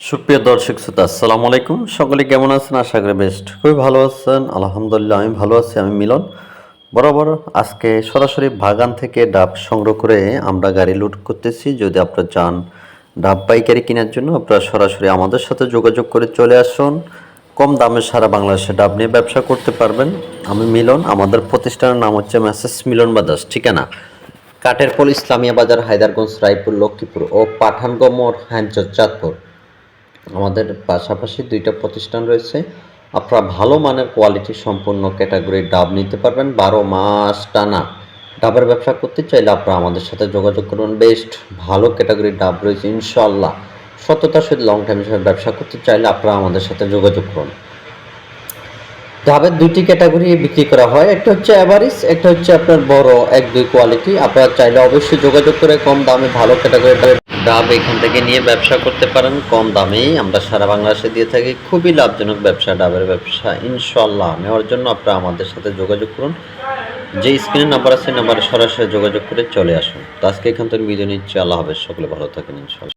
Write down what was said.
সুপ্রিয় দর্শক শ্রোতা, আসসালামু আলাইকুম। সকলে কেমন আছেন? আশা করি বেস্ট। খুবই ভালো আছেন। আলহামদুলিল্লাহ, আমি ভালো আছি, আমি মিলন। বরাবর আজকে সরাসরি বাগান থেকে ডাব সংগ্রহ করে আমরা গাড়ি লুট করতেছি। যদি আপনারা চান ডাব পাইকারি কেনার জন্য, আপনারা সরাসরি আমাদের সাথে যোগাযোগ করে চলে আসুন। কম দামে সারা বাংলাদেশে ডাব নিয়ে ব্যবসা করতে পারবেন। আমি মিলন, আমাদের প্রতিষ্ঠানের নাম হচ্ছে মেসেস মিলন বাদাস ঠিকানা কাঠের পোল ইসলামিয়া বাজার, হায়দারগঞ্জ, রায়পুর, লক্ষ্মীপুর ও পাঠানগমর হ্যাঞ্চর চাঁদপুর। আমাদের পাশাপাশি দুইটা প্রতিষ্ঠান রয়েছে। আপনারা ভালো মানের কোয়ালিটি সম্পূর্ণ ক্যাটাগরির ডাব নিতে পারবেন। বারো মাস টানা ডাবের ব্যবসা করতে চাইলে আপনারা আমাদের সাথে যোগাযোগ করুন। বেস্ট ভালো ক্যাটাগরির ডাব রয়েছে ইনশাল্লাহ সততার সাথে লং টাইম হিসেবে ব্যবসা করতে চাইলে আপনারা আমাদের সাথে যোগাযোগ করুন। ডাবের দুইটি ক্যাটাগরি বিক্রি করা হয়। একটা হচ্ছে অ্যাভারেজ একটা হচ্ছে আপনার বড়, এক দুই কোয়ালিটি আপনারা চাইলে অবশ্যই যোগাযোগ করে কম দামে ভালো ক্যাটাগরি ডাব এখান থেকে নিয়ে ব্যবসা করতে পারেন, কম দামেই। আমরা সারা বাংলাদেশে দিয়ে থাকি খুবই লাভজনক ব্যবসা, ডাবের ব্যবসা। ইনশাল্লাহ নেওয়ার জন্য আপনারা আমাদের সাথে যোগাযোগ করুন। যে স্ক্রিনের নাম্বার আছে নাম্বারে সরাসরি যোগাযোগ করে চলে আসুন। তো আজকে এখান থেকে বিদায় নিচ্ছি। আল্লাহ হাফেজ। সকলে ভালো থাকেন ইনশাল্লাহ